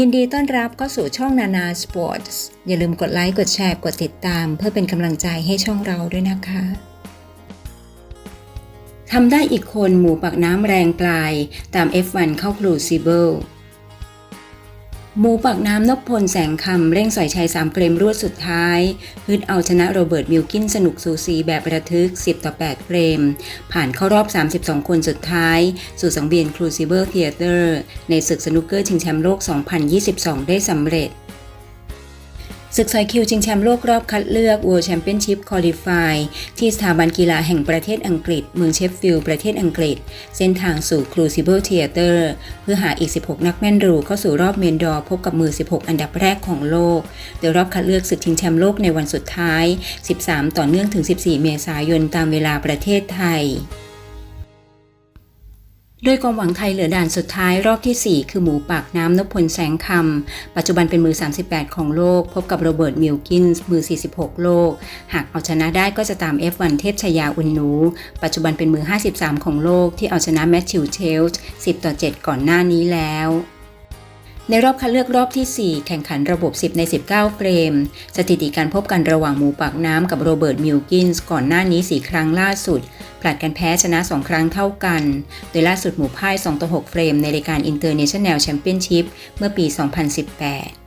ยินดีต้อนรับเข้าสู่ช่องนานาสปอร์ตส์อย่าลืมกดไลค์ กดแชร์ กดติดตาม เพื่อเป็นกำลังใจให้ช่องเราด้วยนะคะทำได้อีกคนหมูปากน้ำแรงปลายตาม F1 เข้าครูซิเบิล หมูปากน้ำนพพลแสงคำเร่งสอยชัย3เฟรมรวดสุดท้ายฮึดเอาชนะโรเบิร์ตมิลกินสนุกสูสีแบบระทึก 10 ต่อ 8เฟรมผ่านเข้ารอบ 32 คนสุดท้าย สู่สังเวียนครูซิเบิลเทเตอร์ ในศึกสนุกเกอร์ชิงแชมป์โลก 2022 ได้สำเร็จ ศึกซอยคิวชิงแชมป์โลกรอบคัดเลือก World Championship Qualify ที่สถาบันกีฬาแห่งประเทศอังกฤษ เมืองเชฟฟิลด์ประเทศอังกฤษ เส้นทางสู่ Crucible Theatre เพื่อหาอีก 16 นักแม่นรูเข้าสู่รอบเมนดอร์พบกับมือ 16 อันดับแรกของโลก โดยรอบคัดเลือกศึกชิงแชมป์โลกในวันสุดท้าย 13 ต่อเนื่องถึง 14 เมษายนตามเวลาประเทศไทย โดยกองหวังไทยเหลือด่านสุดท้ายรอบทีสี่ 4 คือหมูปากน้ำนพพลแสงคำ ปัจจุบันเป็นมือ 38 ของโลก พบกับโรเบิร์ตมิลกินส์มือ 46 โลก หากเอาชนะได้ก็จะตาม F1 เทพชยาอุนนู ปัจจุบันเป็นมือ 53 ของโลกที่เอาชนะแมทธิวเชลส์10 ต่อ 7 ก่อนหน้านี้แล้ว ในรอบคัดเลือกรอบที่ 4 แข่งขันระบบ 10 ใน 19เฟรมสถิติการพบกันระหว่างหมูปากน้ำกับโรเบิร์ตมิลกินส์ก่อนหน้านี้ 4 ครั้งล่าสุดผลัดกันแพ้ชนะ 2 ครั้งเท่ากัน โดยล่าสุดหมูพ่าย 2 ต่อ 6 เฟรมในรายการ International Championship เมื่อปี 2018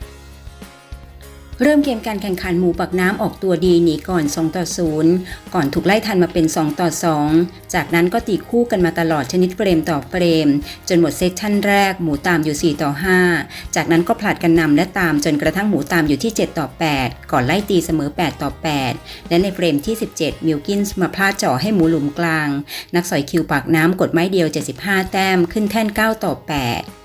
เริ่มเกมการแข่งขันหมูปักน้ำออกตัวดีหนีก่อน 2 ต่อ 0 ก่อนถูกไล่ทันมาเป็น 2 ต่อ 2 จากนั้นก็ตีคู่กันมาตลอดชนิดเฟรมต่อเฟรม จนหมดเซสชั่นแรกหมูตามอยู่ 4 ต่อ 5 จากนั้นก็ผลัดกันนำและตามจนกระทั่งหมูตามอยู่ที่ 7 ต่อ 8 ก่อนไล่ตีเสมอ 8 ต่อ 8 และในเฟรมที่ 17 มิลกินส์มาพลาดจ่อให้หมูหลุมกลาง นักสอยคิวปากน้ำกดไม้เดียว 75 แต้มขึ้นแท่น 9 ต่อ 8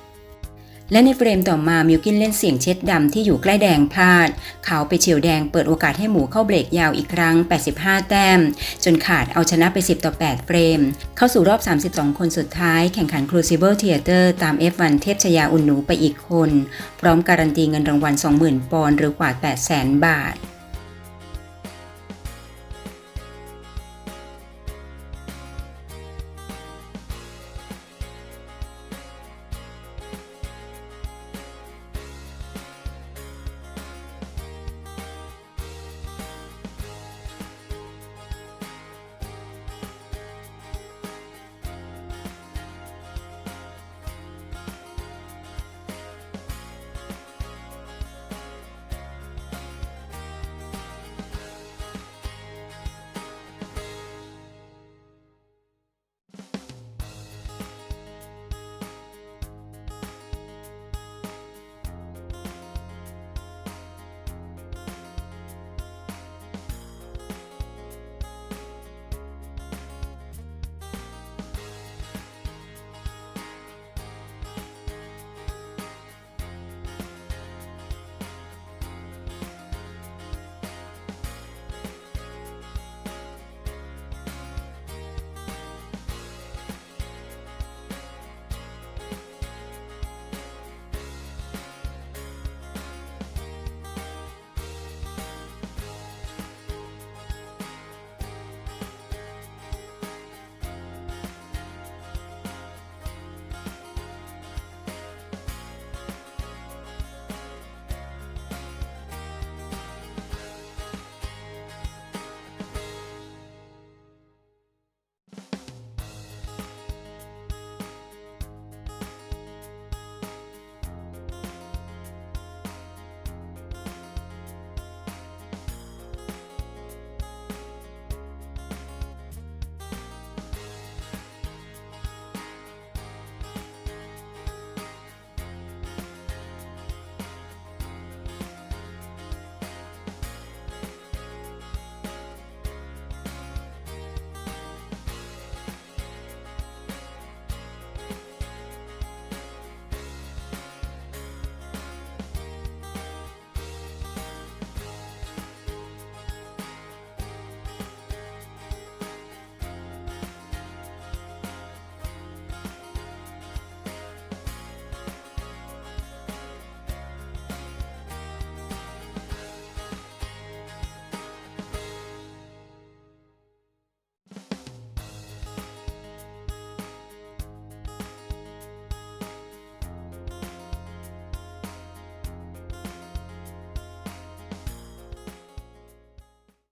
และในเฟรมต่อมามิวกินเล่นเสียงเช็ดดำที่อยู่ใกล้แดงพลาด เขาไปเฉียวแดงเปิดโอกาสให้หมูเข้าเบรกยาวอีกครั้ง 85 แต้ม จนขาดเอาชนะไป 10 ต่อ 8 เฟรม เข้าสู่รอบ 32 คนสุดท้ายแข่งขัน Crucible Theater ตาม F1 เทพชยาอุ่นหนูไปอีกคน พร้อมการันตีเงินรางวัล 20,000 ปอนด์หรือกว่า 800,000 บาท